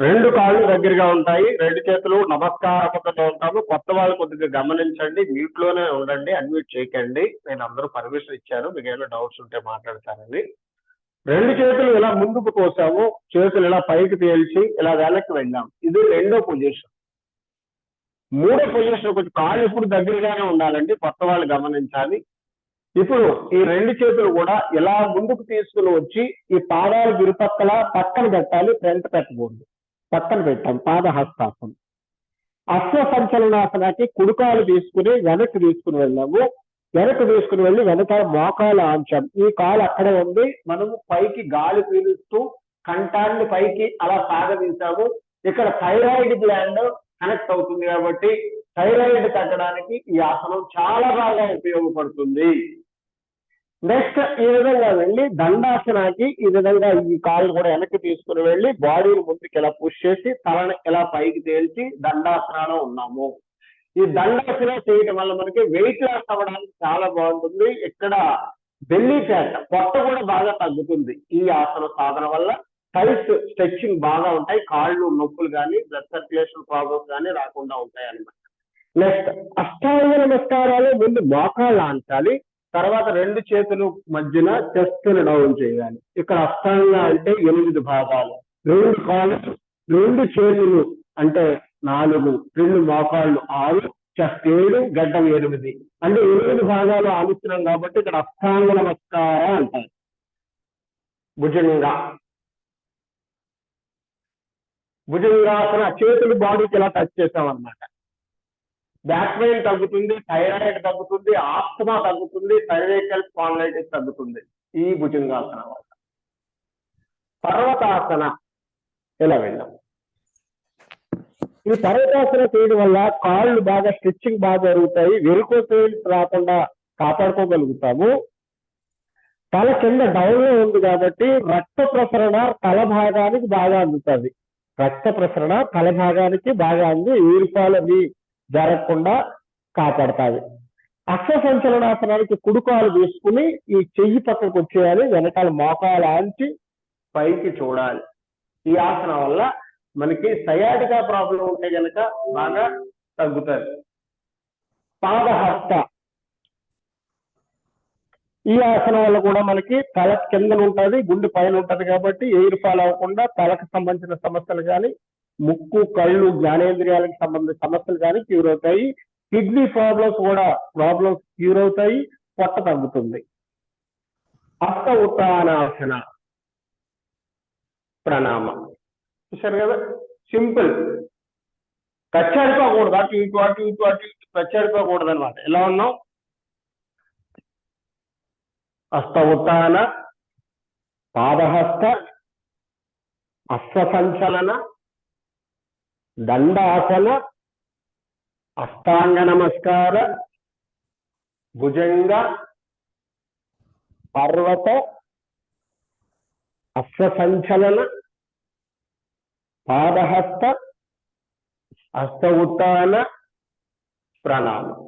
రెండు కాళ్ళు దగ్గరగా ఉంటాయి. రెండు చేతులు నమస్కారముతో ఉంటాము. కొత్త వాళ్ళు కొద్దిగా గమనించండి. మ్యూట్లోనే ఉండండి. అన్మ్యూట్ చేయకండి. నేను అందరూ పర్మిషన్ ఇచ్చాను. మీకు ఏమైనా డౌట్స్ ఉంటే మాట్లాడతానని రెండు చేతులు ఇలా ముందుకు కోసాము. చేతులు ఇలా పైకి తేల్చి ఇలా వెనక్కి వెళ్ళాము ఇది రెండో పొజిషన్. మూడో పొజిషన్ కొంచెం కాళ్ళు ఇప్పుడు దగ్గరగానే ఉండాలండి. కొత్త వాళ్ళు గమనించాలి. ఇప్పుడు ఈ రెండు చేతులు కూడా ఇలా ముందుకు తీసుకుని వచ్చి ఈ పాదాలు విరుపక్కల పక్కన పెట్టాలి. ఫ్రంట్ పెట్టకూడదు. పక్కన పెట్టాం పాదహస్తాసనం అశ్వ సంచలనాసనానికి కుడుకాలు తీసుకుని వెనక్కి తీసుకుని వెళ్ళాము. వెనక్కి తీసుకుని వెళ్ళి వెనకాల మోకాలు ఆంచాం. ఈ కాలు అక్కడే ఉంది. మనము పైకి గాలి పీలుస్తూ కంఠాన్ని పైకి అలా సాగదీశాము. ఇక్కడ థైరాయిడ్ గ్లాండ్ కనెక్ట్ అవుతుంది కాబట్టి థైరాయిడ్ తగ్గడానికి ఈ ఆసనం చాలా బాగా ఉపయోగపడుతుంది. నెక్స్ట్ ఈ విధంగా వెళ్ళి దండాసనానికి ఈ విధంగా ఈ కాళ్ళు కూడా వెనక్కి తీసుకుని వెళ్ళి బాడీని ముందుకు ఇలా పుష్ చేసి తలని ఇలా పైకి తేల్చి దండాసనాలో ఉన్నాము. ఈ దండాసన చేయటం వల్ల మనకి వెయిట్ లాస్ అవ్వడానికి చాలా బాగుంటుంది. ఇక్కడ బెల్లీ ఫ్యాట్ పొట్ట కూడా బాగా తగ్గుతుంది. ఈ ఆసన సాధన వల్ల టైస్ స్ట్రెచ్చింగ్ బాగా ఉంటాయి. కాళ్ళు నొప్పులు కానీ బ్లడ్ సర్క్యులేషన్ ప్రాబ్లమ్స్ కానీ రాకుండా ఉంటాయి అన్నమాట నెక్స్ట్ అష్టాంగ నమస్కారాలు ముందు మోకాళ్ళు ఆంచాలి. తర్వాత రెండు చేతులు మధ్యన చెస్ట్ డౌన్ చేయాలి. ఇక్కడ అష్టాంగ అంటే ఎనిమిది భాగాలు. రెండు కాళ్ళు రెండు చేతులు అంటే నాలుగు రెండు మోకాళ్ళు ఆరు చెస్ట్ ఏడు గడ్డం ఎనిమిది. అంటే ఎనిమిది భాగాలు ఆలుస్తున్నాం కాబట్టి ఇక్కడ అష్టాంగ నమస్కార అంటారు. భుజంగా. భుజంగాసన చేతులు బాడీకి ఇలా టచ్ చేసామన్నమాట బ్యాక్ పెయిన్ తగ్గుతుంది థైరాయిడ్ తగ్గుతుంది ఆస్తమా తగ్గుతుంది సర్వైకల్ స్పాండలైటిస్ తగ్గుతుంది. ఈ భుజంగాసన వల్ల పర్వతాసన ఇలా వెళ్ళాం ఈ పర్వతాసన చేయడం వల్ల కాళ్ళు బాగా స్ట్రెచ్చింగ్ బాగా జరుగుతాయి వెరుకోసేల్స్ రాకుండా కాపాడుకోగలుగుతాము. తల కింద డౌన్లో ఉంది కాబట్టి రక్త ప్రసరణ తల భాగానికి బాగా అందుతుంది. రక్త ప్రసరణ తల భాగానికి బాగా అంది ఈరుపాలని జరగకుండా కాపాడుతుంది అశ్వ సంచలనాసనానికి కుడుకాలు వేసుకుని ఈ చెయ్యి పక్కకు వచ్చేయాలి వెనకాల మోకాలు ఆంచి పైకి చూడాలి. ఈ ఆసనం వల్ల మనకి సయాటికా ప్రాబ్లం ఉంటే కనుక బాగా తగ్గుతుంది పాదహస్త. ఈ ఆసనం వల్ల కూడా మనకి తల కింద ఉంటుంది గుండె పైన ఉంటది కాబట్టి ఎయిర్ ఫాల్ అవ్వకుండా తలకు సంబంధించిన సమస్యలు కానీ ముక్కు కళ్ళు జ్ఞానేంద్రియాలకు సంబంధించిన సమస్యలు కానీ క్యూర్ అవుతాయి. కిడ్నీ ప్రాబ్లమ్స్ కూడా ప్రాబ్లమ్స్ క్యూర్ అవుతాయి. పొట్ట తగ్గుతుంది. అష్ట ఉత్తానాసన ప్రణామం. చూసారు కదా? సింపుల్. కచ్చడిపోకూడదు అటు ఇటు అటు ఇటు అటు ఇటు కచ్చడిపోకూడదు అనమాట ఎలా ఉన్నాం? హస్త ఉత్తాన పాదహస్త హస్త సంచలన దండాసన అష్టాంగ నమస్కార భుజంగ పర్వత అశ్వసంచలన పాదహస్త హస్త ఉత్తాన ప్రణామం.